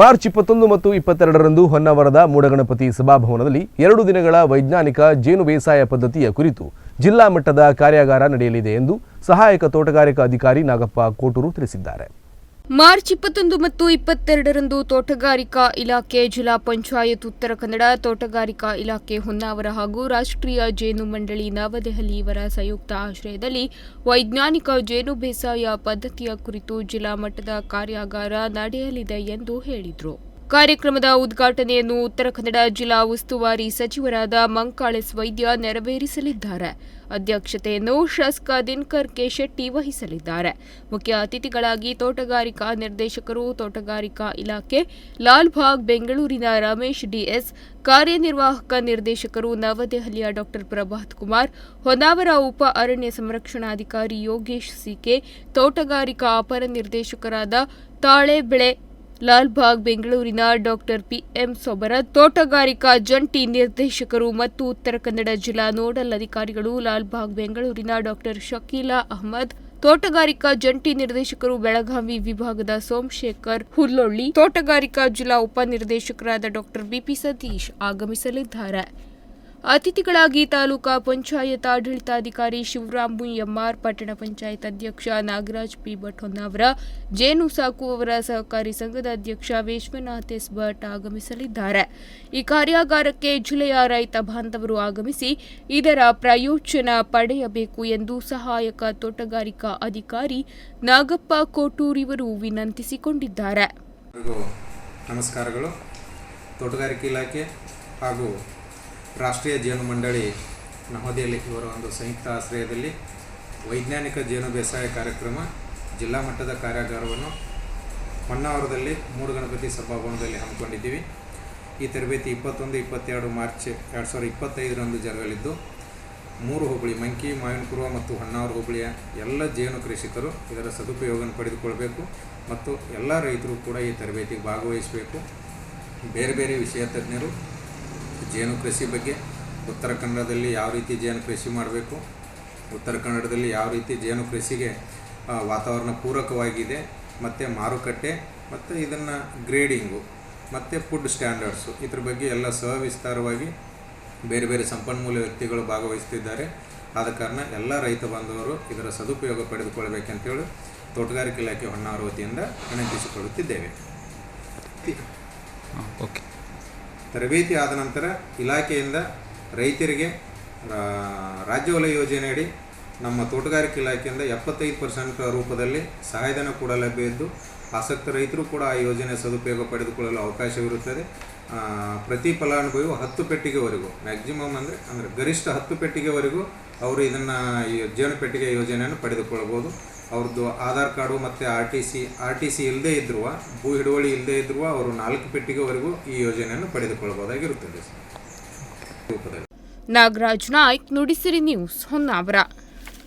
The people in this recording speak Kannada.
ಮಾರ್ಚ್ ಇಪ್ಪತ್ತೊಂದು ಮತ್ತು ಇಪ್ಪತ್ತೆರಡರಂದು ಹೊನ್ನಾವರದ ಮೂಡಗಣಪತಿ ಸಭಾಭವನದಲ್ಲಿ ಎರಡು ದಿನಗಳ ವೈಜ್ಞಾನಿಕ ಜೇನು ಬೇಸಾಯ ಪದ್ಧತಿಯ ಕುರಿತು ಜಿಲ್ಲಾ ಮಟ್ಟದ ಕಾರ್ಯಾಗಾರ ನಡೆಯಲಿದೆ ಎಂದು ಸಹಾಯಕ ತೋಟಗಾರಿಕಾ ಅಧಿಕಾರಿ ನಾಗಪ್ಪ ಕೋಟೂರು ತಿಳಿಸಿದ್ದಾರೆ. ಮಾರ್ಚ್ ಇಪ್ಪತ್ತೊಂದು ಮತ್ತು ಇಪ್ಪತ್ತೆರಡರಂದು ತೋಟಗಾರಿಕಾ ಇಲಾಖೆ, ಜಿಲ್ಲಾ ಪಂಚಾಯತ್, ಉತ್ತರ ಕನ್ನಡ ತೋಟಗಾರಿಕಾ ಇಲಾಖೆ, ಹೊನ್ನಾವರ ಹಾಗೂ ರಾಷ್ಟ್ರೀಯ ಜೇನು ಮಂಡಳಿ, ನವದೆಹಲಿ ಇವರ ಸಂಯುಕ್ತ ಆಶ್ರಯದಲ್ಲಿ ವೈಜ್ಞಾನಿಕ ಜೇನು ಬೇಸಾಯ ಪದ್ಧತಿಯ ಕುರಿತು ಜಿಲ್ಲಾ ಮಟ್ಟದ ಕಾರ್ಯಾಗಾರ ನಡೆಯಲಿದೆ ಎಂದು ಹೇಳಿದರು. ಕಾರ್ಯಕ್ರಮದ ಉದ್ಘಾಟನೆಯನ್ನು ಉತ್ತರ ಕನ್ನಡ ಜಿಲ್ಲಾ ಉಸ್ತುವಾರಿ ಸಚಿವರಾದ ಮಂಕಾಳೆಸ್ ವೈದ್ಯ ನೆರವೇರಿಸಲಿದ್ದಾರೆ. ಅಧ್ಯಕ್ಷತೆಯನ್ನು ಶಾಸಕ ದಿನಕರ್ ಕೆ ಶೆಟ್ಟಿ ವಹಿಸಲಿದ್ದಾರೆ. ಮುಖ್ಯ ಅತಿಥಿಗಳಾಗಿ ತೋಟಗಾರಿಕಾ ನಿರ್ದೇಶಕರು, ತೋಟಗಾರಿಕಾ ಇಲಾಖೆ, ಲಾಲ್ಬಾಗ್, ಬೆಂಗಳೂರಿನ ರಮೇಶ್ ಡಿಎಸ್, ಕಾರ್ಯನಿರ್ವಾಹಕ ನಿರ್ದೇಶಕರು ನವದೆಹಲಿಯ ಡಾಕ್ಟರ್ ಪ್ರಭಾತ್ ಕುಮಾರ್, ಹೊನ್ನಾವರ ಉಪ ಅರಣ್ಯ ಸಂರಕ್ಷಣಾಧಿಕಾರಿ ಯೋಗೇಶ್ ಸಿಕೆ ತೋಟಗಾರಿಕಾ ಅಪರ ನಿರ್ದೇಶಕರಾದ ತಾಳೆ ಬೆಳೆ ಲಾಲ್ಬಾಗ್, ಬೆಂಗಳೂರಿನ ಡಾಕ್ಟರ್ ಪಿಎಂ ಸೋಬರ ತೋಟಗಾರಿಕಾ ಜಂಟಿ ನಿರ್ದೇಶಕರು ಮತ್ತು ಉತ್ತರ ಕನ್ನಡ ಜಿಲ್ಲಾ ನೋಡಲ್ ಅಧಿಕಾರಿಗಳು ಲಾಲ್ಬಾಗ್, ಬೆಂಗಳೂರಿನ ಡಾಕ್ಟರ್ ಶಕೀಲಾ ಅಹಮದ್, ತೋಟಗಾರಿಕಾ ಜಂಟಿ ನಿರ್ದೇಶಕರು ಬೆಳಗಾವಿ ವಿಭಾಗದ ಸೋಮಶೇಖರ್ ಹುಲ್ಲೊಳ್ಳಿ, ತೋಟಗಾರಿಕಾ ಜಿಲ್ಲಾ ಉಪನಿರ್ದೇಶಕರಾದ ಡಾಕ್ಟರ್ ಬಿಪಿ ಸತೀಶ್ ಆಗಮಿಸಲಿದ್ದಾರೆ. ಅತಿಥಿಗಳಾಗಿ ತಾಲೂಕಾ ಪಂಚಾಯತ್ ಆಡಳಿತಾಧಿಕಾರಿ ಶಿವರಾಮ್ ಎಂಆರ್ ಪಟ್ಟಣ ಪಂಚಾಯತ್ ಅಧ್ಯಕ್ಷ ನಾಗರಾಜ್ ಪಿ. ಭಟ್ ಹೊನ್ನಾವರ ಜೇನು ಸಾಕುವವರ ಸಹಕಾರಿ ಸಂಘದ ಅಧ್ಯಕ್ಷ ವಿಶ್ವನಾಥ್ ಎಸ್. ಭಟ್ ಆಗಮಿಸಲಿದ್ದಾರೆ. ಈ ಕಾರ್ಯಾಗಾರಕ್ಕೆ ಜಿಲ್ಲೆಯ ರೈತ ಬಾಂಧವರು ಆಗಮಿಸಿ ಇದರ ಪ್ರಯೋಜನ ಪಡೆಯಬೇಕು ಎಂದು ಸಹಾಯಕ ತೋಟಗಾರಿಕಾ ಅಧಿಕಾರಿ ನಾಗಪ್ಪ ಕೋಟೂರ್ ಇವರು ವಿನಂತಿಸಿಕೊಂಡಿದ್ದಾರೆ. ನಮಸ್ಕಾರಗಳು. ತೋಟಗಾರಿಕೆ ಇಲಾಖೆ ಹಾಗೂ ರಾಷ್ಟ್ರೀಯ ಜೇನು ಮಂಡಳಿ ನವದೆಹಲಿ ಇವರ ಒಂದು ಸಂಯುಕ್ತ ಆಶ್ರಯದಲ್ಲಿ ವೈಜ್ಞಾನಿಕ ಜೇನು ಬೇಸಾಯ ಕಾರ್ಯಕ್ರಮ ಜಿಲ್ಲಾ ಮಟ್ಟದ ಕಾರ್ಯಾಗಾರವನ್ನು ಹೊನ್ನಾವರದಲ್ಲಿ ಮೂರು ಗಣಪತಿ ಸಭಾಭವನದಲ್ಲಿ ಹಮ್ಮಿಕೊಂಡಿದ್ದೀವಿ. ಈ ತರಬೇತಿ ಇಪ್ಪತ್ತೊಂದು, ಇಪ್ಪತ್ತೆರಡು ಮಾರ್ಚ್ ಎರಡು ಸಾವಿರದ ಇಪ್ಪತ್ತೈದರಂದು ಜರುಗಲಿದ್ದು, ಮೂರು ಹೋಬಳಿ ಮಂಕಿ ಮಾವಿನಪುರ ಮತ್ತು ಹೊನ್ನಾವರ ಹೋಬಳಿಯ ಎಲ್ಲ ಜೇನು ಕೃಷಿಕರು ಇದರ ಸದುಪಯೋಗವನ್ನು ಪಡೆದುಕೊಳ್ಬೇಕು ಮತ್ತು ಎಲ್ಲ ರೈತರು ಕೂಡ ಈ ತರಬೇತಿಗೆ ಭಾಗವಹಿಸಬೇಕು. ಬೇರೆ ಬೇರೆ ವಿಷಯ ತಜ್ಞರು ಜೇನು ಕೃಷಿ ಬಗ್ಗೆ ಉತ್ತರ ಕನ್ನಡದಲ್ಲಿ ಯಾವ ರೀತಿ ಜೇನು ಕೃಷಿ ಮಾಡಬೇಕು, ಉತ್ತರ ಕನ್ನಡದಲ್ಲಿ ಯಾವ ರೀತಿ ಜೇನು ಕೃಷಿಗೆ ವಾತಾವರಣ ಪೂರಕವಾಗಿದೆ, ಮತ್ತು ಮಾರುಕಟ್ಟೆ, ಮತ್ತು ಇದನ್ನು ಗ್ರೇಡಿಂಗು, ಮತ್ತು ಫುಡ್ ಸ್ಟ್ಯಾಂಡರ್ಡ್ಸು, ಇದ್ರ ಬಗ್ಗೆ ಎಲ್ಲ ಸವಿಸ್ತಾರವಾಗಿ ಬೇರೆ ಬೇರೆ ಸಂಪನ್ಮೂಲ ವ್ಯಕ್ತಿಗಳು ಭಾಗವಹಿಸ್ತಿದ್ದಾರೆ. ಆದ ಕಾರಣ ಎಲ್ಲ ರೈತ ಬಾಂಧವರು ಇದರ ಸದುಪಯೋಗ ಪಡೆದುಕೊಳ್ಬೇಕಂತೇಳಿ ತೋಟಗಾರಿಕೆ ಇಲಾಖೆ ಹೊನ್ನಾವರ ವತಿಯಿಂದ ವಿನಂತಿಸಿಕೊಳ್ಳುತ್ತಿದ್ದೇವೆ. ತರಬೇತಿ ಆದ ನಂತರ ಇಲಾಖೆಯಿಂದ ರೈತರಿಗೆ ರಾಜ್ಯ ವಲಯ ಯೋಜನೆಯಡಿ ನಮ್ಮ ತೋಟಗಾರಿಕೆ ಇಲಾಖೆಯಿಂದ ಎಪ್ಪತ್ತೈದು ಪರ್ಸೆಂಟ್ ರೂಪದಲ್ಲಿ ಸಹಾಯಧನ ಕೂಡ ಲಭ್ಯ ಇದ್ದು, ಆಸಕ್ತ ರೈತರು ಕೂಡ ಆ ಯೋಜನೆ ಸದುಪಯೋಗ ಪಡೆದುಕೊಳ್ಳಲು ಅವಕಾಶವಿರುತ್ತದೆ. ಪ್ರತಿ ಫಲಾನುಭವಿಯು ಹತ್ತು ಪೆಟ್ಟಿಗೆವರೆಗೂ ಮ್ಯಾಕ್ಸಿಮಮ್ ಅಂದರೆ ಅಂದರೆ ಗರಿಷ್ಠ ಹತ್ತು ಪೆಟ್ಟಿಗೆವರೆಗೂ ಅವರು ಇದನ್ನು ಈ ಜೇನು ಪೆಟ್ಟಿಗೆ ಯೋಜನೆಯನ್ನು ಪಡೆದುಕೊಳ್ಳಬಹುದು. ಅವ್ರದ್ದು ಆಧಾರ್ ಕಾರ್ಡು ಮತ್ತು R T C, R T C ಇಲ್ಲದೇ ಇದ್ದರೂ ಭೂ ಹಿಡುವಳಿ ಇಲ್ಲದೇ ಇದ್ದರೂ ಅವರು ನಾಲ್ಕು ಪೆಟ್ಟಿಗೆವರೆಗೂ ಈ ಯೋಜನೆಯನ್ನು ಪಡೆದುಕೊಳ್ಳಬಹುದಾಗಿರುತ್ತದೆ. ನಾಗರಾಜ್ ನಾಯ್ಕ್, ನುಡಿಸಿರಿ ನ್ಯೂಸ್ ಹೊನ್ನಾವರ.